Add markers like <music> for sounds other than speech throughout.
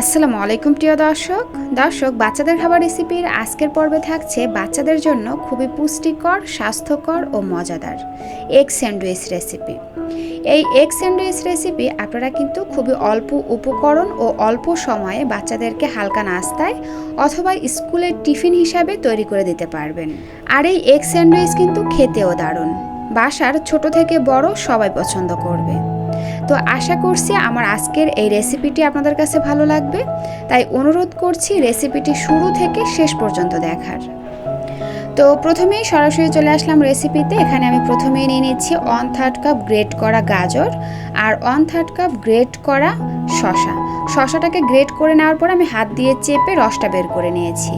আসসালামু আলাইকুম প্রিয় দর্শক। দর্শক, বাচ্চাদের খাবার রেসিপির আজকের পর্বে থাকছে বাচ্চাদের জন্য খুবই পুষ্টিকর, স্বাস্থ্যকর ও মজাদার এগ স্যান্ডউইচ রেসিপি এই এগ স্যান্ডউইচ রেসিপি আপনারা কিন্তু খুবই অল্প উপকরণ ও অল্প সময়ে বাচ্চাদেরকে হালকা নাস্তায় অথবা স্কুলের টিফিন হিসাবে তৈরি করে দিতে পারবেন। আর এই এগ স্যান্ডউইচ কিন্তু খেতেও দারুণ। বাসার ছোট থেকে বড় সবাই পছন্দ করবে। তো আশা করছি আমার আজকের এই রেসিপিটি আপনাদের কাছে ভালো লাগবে। তাই অনুরোধ করছি রেসিপিটি শুরু থেকে শেষ পর্যন্ত দেখার। তো প্রথমেই সরাসরি চলে আসলাম রেসিপিতে এখানে আমি প্রথমেই নিয়ে নিচ্ছি ওয়ান থার্ড কাপ গ্রেট করা গাজর আর ওয়ান থার্ড কাপ গ্রেট করা শশা শশাটাকে গ্রেট করে নেওয়ার পর আমি হাত দিয়ে চেপে রসটা বের করে নিয়েছি।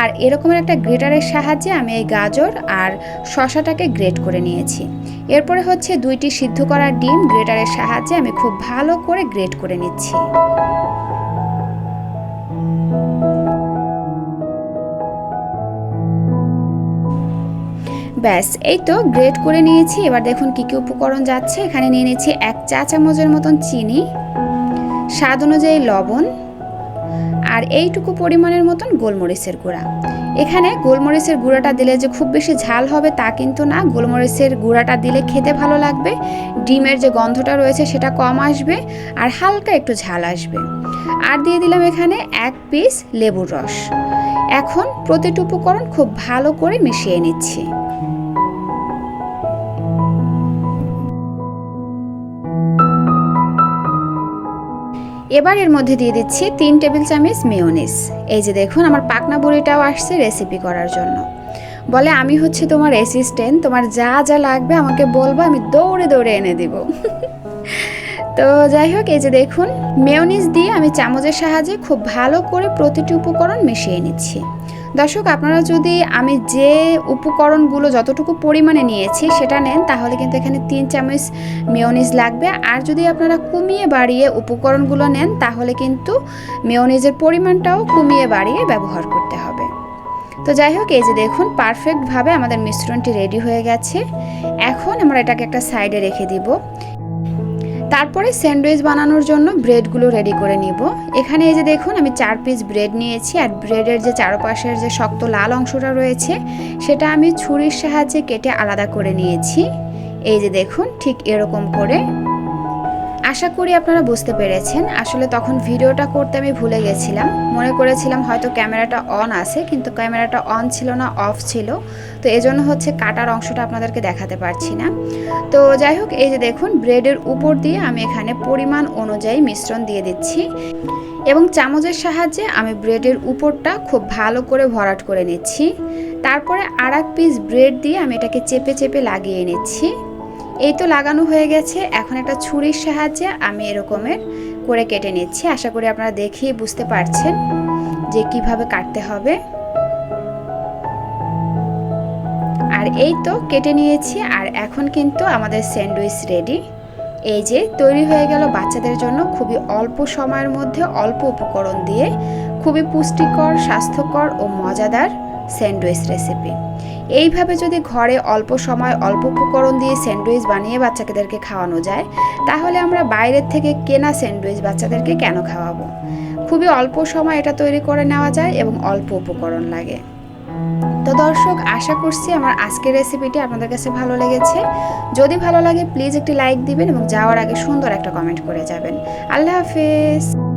আর এরকমের একটা গ্রেটারের সাহায্যে আমি এই গাজর আর শশাটাকে গ্রেট করে নিয়েছি। এরপরে হচ্ছে দুইটি সিদ্ধ করা ডিম, গ্রেটারের সাহায্যে আমি খুব ভালো করে গ্রেট করে নিচ্ছি। ব্যাস, এই তো গ্রেট করে নিয়েছি। এবার দেখুন কী কী উপকরণ যাচ্ছে। এখানে নিয়ে নিয়েছি এক চা চামচের মতন চিনি, স্বাদ অনুযায়ী লবণ আর এইটুকু পরিমাণের মতন গোলমরিচের গুঁড়া। এখানে গোলমরিচের গুঁড়াটা দিলে যে খুব বেশি ঝাল হবে তা কিন্তু না। গোলমরিচের গুঁড়াটা দিলে খেতে ভালো লাগবে, ডিমের যে গন্ধটা রয়েছে সেটা কম আসবে আর হালকা একটু ঝাল আসবে। আর দিয়ে দিলাম এখানে এক পিস লেবুর রস। এখন প্রতিটি উপকরণ খুব ভালো করে মিশিয়ে নিচ্ছি। এবার এর মধ্যে দিয়ে দিচ্ছি তিন টেবিল চামচ মেয়োনিস এই যে দেখুন, আমার পাকনা বুড়িটাও আসছে রেসিপি করার জন্য। বলে, আমি হচ্ছে তোমার অ্যাসিস্ট্যান্ট তোমার যা যা লাগবে আমাকে বলব, আমি দৌড়ে দৌড়ে এনে দিব। <laughs> তো যাই হোক, এই যে দেখুন মেয়োনিস দিয়ে আমি চামচের সাহায্যে খুব ভালো করে প্রতিটি উপকরণ মিশিয়ে নিচ্ছি। দর্শক, আপনারা যদি আমি যে উপকরণগুলো যতটুকু পরিমাণে নিয়েছি সেটা নেন, তাহলে কিন্তু এখানে তিন চামচ মেয়নিজ লাগবে। আর যদি আপনারা কমিয়ে বাড়িয়ে উপকরণগুলো নেন, তাহলে কিন্তু মেয়নিজের পরিমাণটাও কমিয়ে বাড়িয়ে ব্যবহার করতে হবে। তো যাই হোক, এই যে দেখুন পারফেক্টভাবে আমাদের মিশ্রণটি রেডি হয়ে গেছে। এখন আমরা এটাকে একটা সাইডে রেখে দিব। তারপরে স্যান্ডউইচ বানানোর জন্য ব্রেডগুলো রেডি করে নিব। এখানে এই যে দেখুন, আমি চার পিস ব্রেড নিয়েছি, আর ব্রেডের যে চারপাশের যে শক্ত লাল অংশটা রয়েছে, সেটা আমি ছুরির সাহায্যে কেটে আলাদা করে নিয়েছি। এই যে দেখুন, ঠিক এরকম করে আশা করি আপনারা বুঝতে পেরেছেন। আসলে তখন ভিডিওটা করতে আমি ভুলে গেছিলাম। মনে করেছিলাম হয়তো ক্যামেরাটা অন আছে, কিন্তু ক্যামেরাটা অন ছিল না, অফ ছিল। তো এজন্য হচ্ছে কাটার অংশটা আপনাদেরকে দেখাতে পারছি না। তো যাই হোক, এই যে দেখুন, ব্রেডের উপর দিয়ে আমি এখানে পরিমাণ অনুযায়ী মিশ্রণ দিয়ে দিচ্ছি। এবং চামচের সাহায্যে আমি ব্রেডের উপরটা খুব ভালো করে ভরাট করে নিচ্ছি। তারপরে আর পিস ব্রেড দিয়ে আমি এটাকে চেপে চেপে লাগিয়ে নিচ্ছি। এই তো লাগানো হয়ে গেছে। এখন একটা ছুরির সাহায্যে আমি এরকমের করে কেটে নিচ্ছি। আশা করি আপনারা দেখিয়ে বুঝতে পারছেন যে কীভাবে কাটতে হবে। আর এই তো কেটে নিয়েছি, আর এখন কিন্তু আমাদের স্যান্ডউইচ রেডি। এই যে তৈরি হয়ে গেল বাচ্চাদের জন্য খুবই অল্প সময়ের মধ্যে অল্প উপকরণ দিয়ে খুবই পুষ্টিকর, স্বাস্থ্যকর ও মজাদার স্যান্ডউইচ রেসিপি। এইভাবে যদি ঘরে অল্প সময় অল্প উপকরণ দিয়ে স্যান্ডউইচ বানিয়ে বাচ্চাদেরকে খাওয়ানো যায়, তাহলে আমরা বাইরের থেকে কেনা স্যান্ডউইচ বাচ্চাদেরকে কেন খাওয়াবো? খুবই অল্প সময় এটা তৈরি করে নেওয়া যায় এবং অল্প উপকরণ লাগে। তো দর্শক, আশা করছি আমার আজকের রেসিপিটি আপনাদের কাছে ভালো লেগেছে। যদি ভালো লাগে, প্লিজ একটি লাইক দিবেন এবং যাওয়ার আগে সুন্দর একটা কমেন্ট করে যাবেন। আল্লাহ হাফেজ।